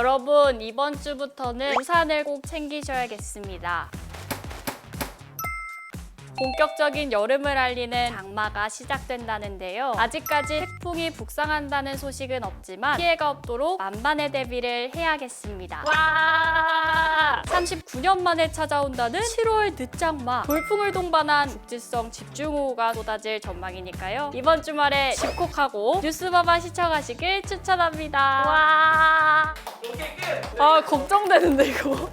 여러분 이번 주부터는 우산을 꼭 챙기셔야겠습니다. 본격적인 여름을 알리는 장마가 시작된다는데요. 아직까지 태풍이 북상한다는 소식은 없지만 피해가 없도록 만반의 대비를 해야겠습니다. 와! 39년 만에 찾아온다는 7월 늦장마. 돌풍을 동반한 국지성 집중호우가 쏟아질 전망이니까요. 이번 주말에 집콕하고 뉴스바바 시청하시길 추천합니다. 와! 아 걱정되는데 이거.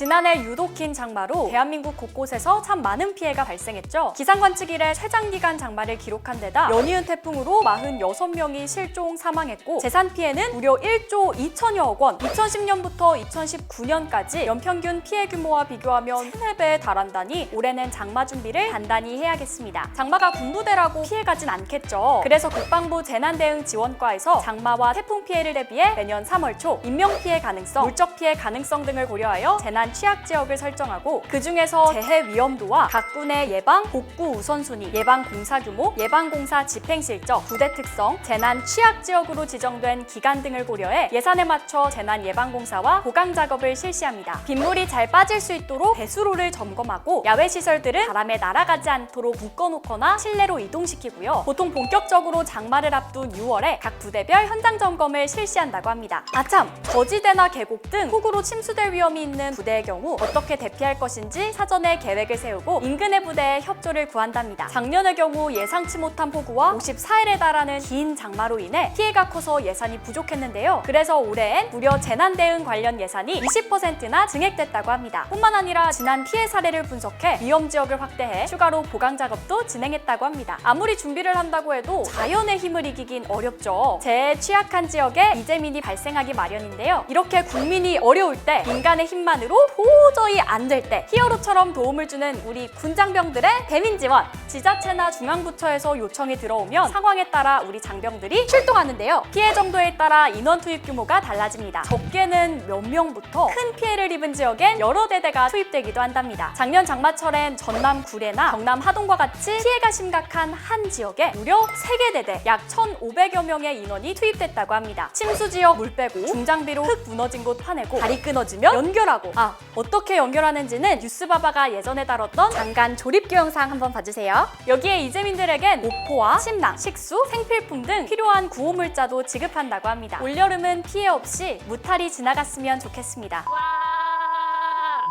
지난해 유독 긴 장마로 대한민국 곳곳에서 참 많은 피해가 발생했죠. 기상관 측 이래 최장기간 장마를 기록한 데다 연이은 태풍으로 46명이 실종 사망했고 재산 피해는 무려 1조 2천여억 원. 2010년부터 2019년까지 연평균 피해 규모와 비교하면 3, 4배에 달한다니 올해는 장마 준비를 단단히 해야겠습니다. 장마가 군부대라고 피해가진 않겠죠. 그래서 국방부 재난대응지원과에서 장마와 태풍 피해를 대비해 매년 3월 초 인명 피해 가능성, 물적 피해 가능성 등을 고려하여 재난 취약 지역을 설정하고 그 중에서 재해 위험도와 각 군의 예방, 복구 우선순위, 예방 공사 규모, 예방 공사 집행 실적, 부대 특성, 재난 취약 지역으로 지정된 기간 등을 고려해 예산에 맞춰 재난 예방 공사와 보강 작업을 실시합니다. 빗물이 잘 빠질 수 있도록 배수로를 점검하고 야외 시설들은 바람에 날아가지 않도록 묶어 놓거나 실내로 이동시키고요. 보통 본격적으로 장마를 앞둔 6월에 각 부대별 현장 점검을 실시한다고 합니다. 아참, 저지대나 계곡 등 폭우로 침수될 위험이 있는 부대 의 경우 어떻게 대피할 것인지 사전에 계획을 세우고 인근의 부대에 협조를 구한답니다. 작년의 경우 예상치 못한 폭우와 54일에 달하는 긴 장마로 인해 피해가 커서 예산이 부족했는데요. 그래서 올해엔 무려 재난 대응 관련 예산이 20%나 증액됐다고 합니다. 뿐만 아니라 지난 피해 사례를 분석해 위험 지역을 확대해 추가로 보강 작업도 진행했다고 합니다. 아무리 준비를 한다고 해도 자연의 힘을 이기긴 어렵죠. 재해 취약한 지역에 이재민이 발생하기 마련인데요. 이렇게 국민이 어려울 때 인간의 힘만으로 도저히 안 될 때 히어로처럼 도움을 주는 우리 군장병들의 대민 지원 지자체나 중앙부처에서 요청이 들어오면 상황에 따라 우리 장병들이 출동하는데요. 피해 정도에 따라 인원 투입 규모가 달라집니다. 적게는 몇 명부터 큰 피해를 입은 지역엔 여러 대대가 투입되기도 한답니다. 작년 장마철엔 전남 구례나 경남 하동과 같이 피해가 심각한 한 지역에 무려 3개 대대 약 1,500여 명의 인원이 투입됐다고 합니다. 침수 지역 물 빼고 중장비로 흙 무너진 곳 파내고 다리 끊어지면 연결하고 아 어떻게 연결하는지는 뉴스바바가 예전에 다뤘던 장간 조립 교 영상 한번 봐주세요. 여기에 이재민들에겐 모포와 침낭, 식수, 생필품 등 필요한 구호물자도 지급한다고 합니다. 올여름은 피해 없이 무탈이 지나갔으면 좋겠습니다.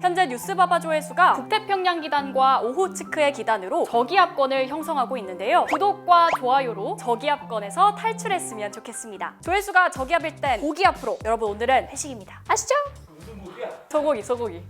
현재 뉴스바바 조회수가 북태평양 기단과 오호츠크의 기단으로 저기압권을 형성하고 있는데요. 구독과 좋아요로 저기압권에서 탈출했으면 좋겠습니다. 조회수가 저기압일 땐 고기압으로 여러분 오늘은 회식입니다. 아시죠? 소고기 소고기.